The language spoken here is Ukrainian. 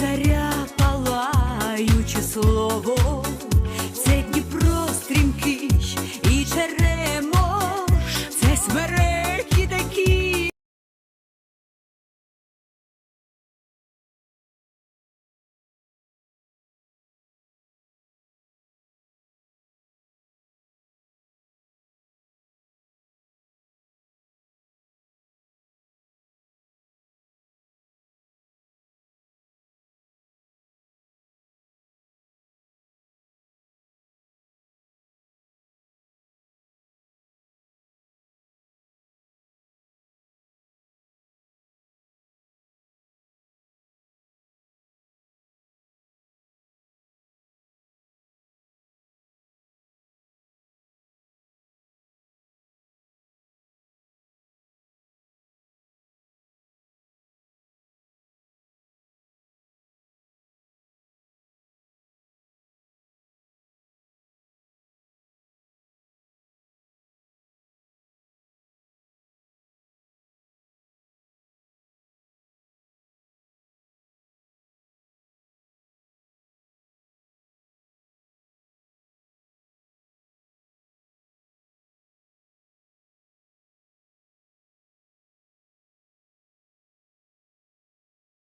Кобзаря палаюче слово,